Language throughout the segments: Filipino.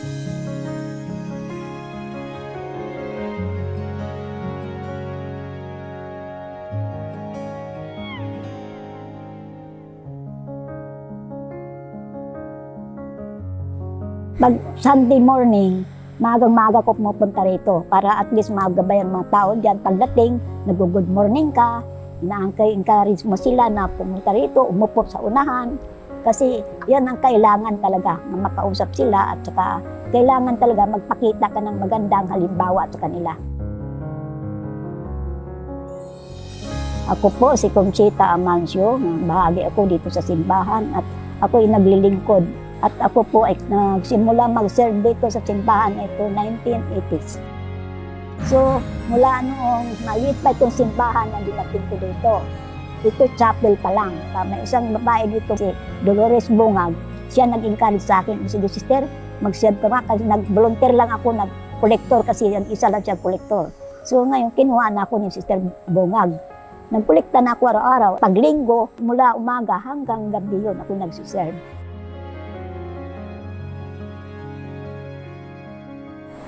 Pag Sunday morning, magang-maga ko pumupunta rito para at least magabay ang mga tao dyan. Pagdating, nag-good morning ka, ina-encourage mo sila na pumunta rito, umupo sa unahan, kasi yan ang kailangan talaga, na makausap sila at saka kailangan talaga magpakita ka ng magandang halimbawa sa kanila. Ako po si Conchita Amancio, bahagi ako dito sa simbahan at ako ay naglilingkod. At ako po ay nagsimula mag-serve dito sa simbahan ito 1980s. So, mula noong maliit pa itong simbahan na dinating ko dito. Ito chapel pa lang. May isang babae dito, si Dolores Bungag. Siya nag-encourage sa akin. Sige, sister, mag-serve ka nga. Kasi nag-volunteer lang ako, nag-collector kasi yan, isa lang siya collector. So ngayon, kinuha na ako ni Sister Bungag. Nagkolekta na ako araw-araw. Pag linggo, mula umaga hanggang gabi yun, ako nagsiserve.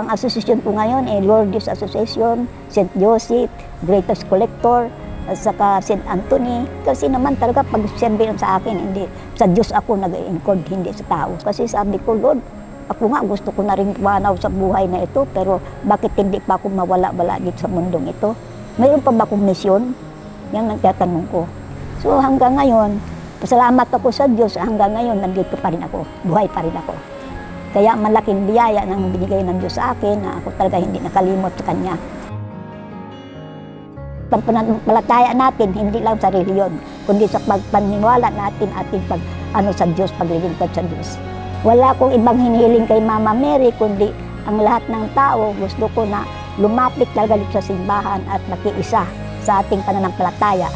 Ang asosasyon ko ngayon ay Lourdes Association, St. Joseph, Greatest Collector, at saka St. Anthony. Kasi naman talaga pag serve sa akin, hindi sa Diyos ako nag-encode, hindi sa tao. Kasi sabi ko, Lord, ako nga gusto ko na rin pumanaw sa buhay na ito, pero bakit hindi pa ako mawala-wala dito sa mundong ito? Mayroon pa ba akong misyon? Yan ang tatanong ko. So hanggang ngayon, pasalamat ako sa Diyos, hanggang ngayon nandito pa rin ako, buhay pa rin ako. Kaya malaking biyaya nang binigay ng Diyos sa akin na ako talaga hindi nakalimot sa Kanya. Pagpanampalataya natin, hindi lang sa reliyon, kundi sa pagpaniniwala natin ating pag, ano sa Diyos, paglilingkod sa Diyos. Wala akong ibang hinihiling kay Mama Mary, kundi ang lahat ng tao gusto ko na lumapit talaga sa simbahan at makiisa sa ating pananampalataya.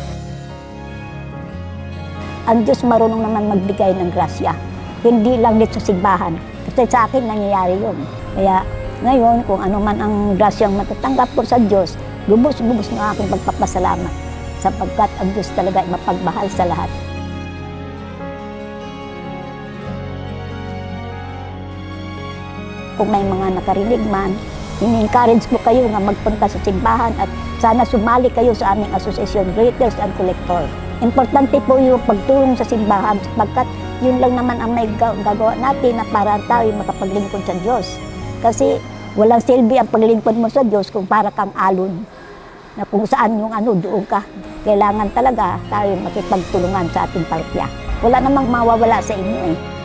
Ang Diyos marunong naman magbigay ng grasya, hindi lang dito sa simbahan. Kasi sa akin nangyayari yun. Kaya ngayon, kung ano man ang grasyang matatanggap ko sa Diyos, lubos-lubos ng aking pagpapasalamat sapagkat ang Diyos talaga ay mapagmahal sa lahat. Kung may mga nakarinig man, ini-encourage ko kayo na magpunta sa simbahan at sana sumali kayo sa aming asosasyon, Greaters and Collector. Importante po yung pagtulong sa simbahan sapagkat yun lang naman ang may ga- gagawa natin na para tayo makapaglingkod sa Diyos. Kasi walang silbi ang paglingkod mo sa Diyos kung para kang alon na kung saan yung ano, doon ka. Kailangan talaga tayo makipagtulungan sa ating parokya. Wala namang mawawala sa inyo eh.